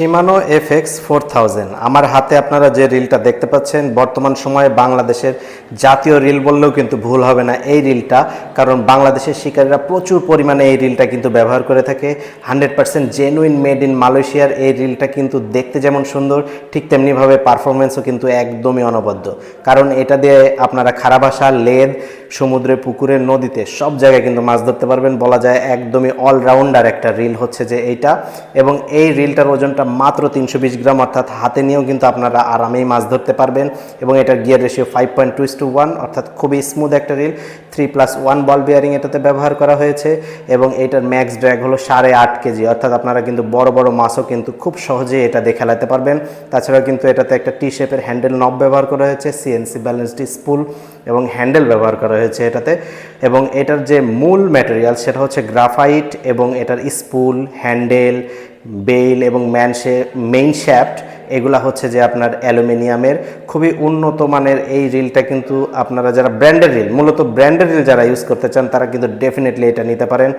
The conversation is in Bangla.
সীমানো এফএক্স ফোর থাউজেন্ড আমার হাতে আপনারা যে রিলটা দেখতে পাচ্ছেন, বর্তমান সময়ে বাংলাদেশের জাতীয় রিল বললেও কিন্তু ভুল হবে না এই রিলটা, কারণ বাংলাদেশের শিকারীরা প্রচুর পরিমাণে এই রিলটা কিন্তু ব্যবহার করে থাকে। Hundred percent genuine made in মালয়েশিয়ার এই রিলটা কিন্তু দেখতে যেমন সুন্দর, ঠিক তেমনিভাবে পারফরমেন্সও কিন্তু একদমই অনবদ্য। কারণ এটা দিয়ে আপনারা খারাপ আসা লেদ সমুদ্রে পুকুরে নদীতে সব জায়গায় কিন্তু মাছ ধরতে পারবেন। বলা যায় একদমই অলরাউন্ডার একটা রিল হচ্ছে যে এইটা। এবং এই রিলটার ওজনটা মাত্র তিনশো বিশ গ্রাম, অর্থাৎ হাতে নিয়েও কিন্তু আপনারা আরামেই মাছ ধরতে পারবেন। এবং এটার gear ratio five point two two one অর্থাৎ খুবই স্মুথ একটা reel three plus one ball bearing এটাতে ব্যবহার করা হয়েছে। এবং এটার ম্যাক্স ড্র্যাগ হলো সাড়ে আট কেজি, অর্থাৎ আপনারা কিন্তু বড় বড় মাছও কিন্তু খুব সহজেই এটা দিয়ে খেলাতে পারবেন। তাছাড়াও কিন্তু এটাতে একটা টি শেপের হ্যান্ডেল নব ব্যবহার করা হয়েছে সিএনসি ব্যালেন্সড স্পুল এবং হ্যান্ডেল ব্যবহার করা হয়েছে এটাতে। এবং এটার যে মূল ম্যাটেরিয়াল সেটা হচ্ছে গ্রাফাইট এবং এটার স্পুল হ্যান্ডেল বেইল এবং ম্যান মেইন শ্যাফট এগুলা হচ্ছে যে আপনার অ্যালুমিনিয়ামের খুবই উন্নত মানের এই রিলটা কিন্তু আপনারা যারা ব্র্যান্ডের রিল মূলত ব্র্যান্ডের রিল যারা ইউজ করতে চান, তারা কিন্তু ডেফিনেটলি এটা নিতে পারেন।